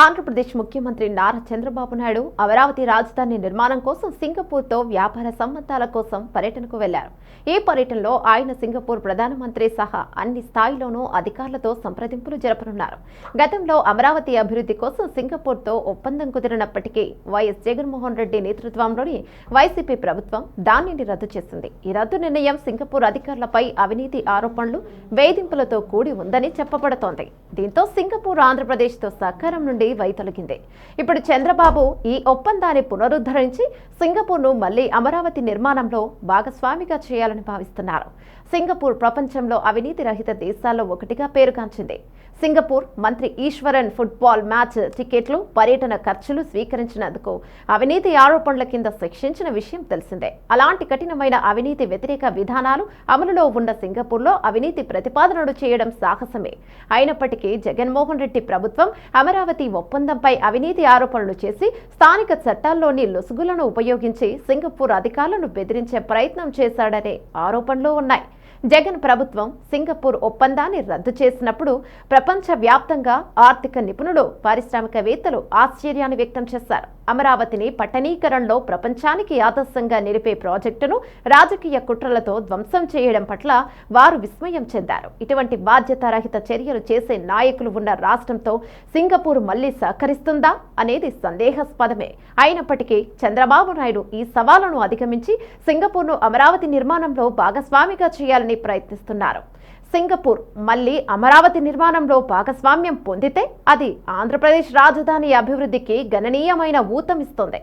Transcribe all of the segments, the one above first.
ఆంధ్రప్రదేశ్ ముఖ్యమంత్రి నారా చంద్రబాబు నాయుడు అమరావతి రాజధాని నిర్మాణం కోసం సింగపూర్తో వ్యాపార సంబంధాల కోసం పర్యటనకు వెళ్ళారు. ఈ పర్యటనలో ఆయన సింగపూర్ ప్రధానమంత్రి సహా అన్ని స్థాయిలోనూ అధికారులతో సంప్రదింపులు జరపనున్నారు. గతంలో అమరావతి అభివృద్ధి కోసం సింగపూర్తో ఒప్పందం కుదిరినప్పటికీ వైఎస్ జగన్మోహన్ రెడ్డి నేతృత్వంలోని వైసీపీ ప్రభుత్వం దానిని రద్దు చేసింది. ఈ రద్దు నిర్ణయం సింగపూర్ అధికారులపై అవినీతి ఆరోపణలు వేధింపులతో కూడి ఉందని చెప్పబడుతోంది. దీంతో సింగపూర్ ఆంధ్రప్రదేశ్తో సహకారం నుండి నుండి వైతొలగింది ఇప్పుడు చంద్రబాబు ఈ ఒప్పందాన్ని పునరుద్ధరించి సింగపూర్ను మళ్ళీ అమరావతి నిర్మాణంలో భాగస్వామిగా చేయాలని భావిస్తున్నారు. సింగపూర్ ప్రపంచంలో అవినీతి రహిత దేశాల్లో ఒకటిగా పేరుగాంచింది. సింగపూర్ మంత్రి ఈశ్వరన్ ఫుట్బాల్ మ్యాచ్ టికెట్లు పర్యటన ఖర్చులు స్వీకరించినందుకు అవినీతి ఆరోపణల కింద శిక్షించిన విషయం తెలిసిందే. అలాంటి కఠినమైన అవినీతి వ్యతిరేక విధానాలు అమలులో ఉన్న సింగపూర్లో అవినీతి ప్రతిపాదనలు చేయడం సాహసమే. అయినప్పటికీ జగన్మోహన్ రెడ్డి ప్రభుత్వం అమరావతి ఒప్పందంపై అవినీతి ఆరోపణలు చేసి స్థానిక చట్టాల్లోని లొసుగులను ఉపయోగించి సింగపూర్ అధికారులను బెదిరించే ప్రయత్నం చేశాడనే ఆరోపణలు ఉన్నాయి. జగన్ ప్రభుత్వం సింగపూర్ ఒప్పందాన్ని రద్దు చేసినప్పుడు ప్రపంచ వ్యాప్తంగా ఆర్థిక నిపుణులు పారిశ్రామికవేత్తలు ఆశ్చర్యాన్ని వ్యక్తం చేశారు. అమరావతిని పట్టణీకరణలో ప్రపంచానికి ఆదర్శంగా నిలిపే ప్రాజెక్టును రాజకీయ కుట్రలతో ధ్వంసం చేయడం పట్ల వారు విస్మయం చెందారు. ఇటువంటి బాధ్యతారహిత చర్యలు చేసే నాయకులు ఉన్న రాష్ట్రంతో సింగపూర్ మళ్ళీ సహకరిస్తుందా అనేది సందేహాస్పదమే. అయినప్పటికీ చంద్రబాబు నాయుడు ఈ సవాలును అధిగమించి సింగపూర్ను అమరావతి నిర్మాణంలో భాగస్వామిగా చేయాలి చేయాలని ప్రయత్నిస్తున్నారు. సింగపూర్ మళ్ళీ అమరావతి నిర్మాణంలో భాగస్వామ్యం పొందితే అది ఆంధ్రప్రదేశ్ రాజధాని అభివృద్ధికి గణనీయమైన ఊతమిస్తుంది.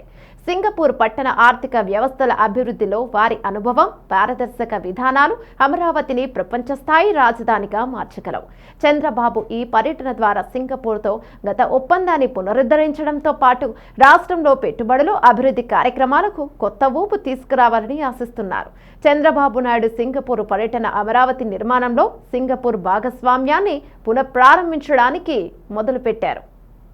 సింగపూర్ పట్టణ ఆర్థిక వ్యవస్థల అభివృద్ధిలో వారి అనుభవం పారదర్శక విధానాలు అమరావతిని ప్రపంచ స్థాయి రాజధానిగా మార్చగలవు. చంద్రబాబు ఈ పర్యటన ద్వారా సింగపూర్తో గత ఒప్పందాన్ని పునరుద్ధరించడంతో పాటు రాష్ట్రంలో పెట్టుబడులు అభివృద్ధి కార్యక్రమాలకు కొత్త ఊపు తీసుకురావాలని ఆశిస్తున్నారు. చంద్రబాబు నాయుడు సింగపూర్ పర్యటన అమరావతి నిర్మాణంలో సింగపూర్ భాగస్వామ్యాన్ని పునఃప్రారంభించడానికి మొదలుపెట్టారు.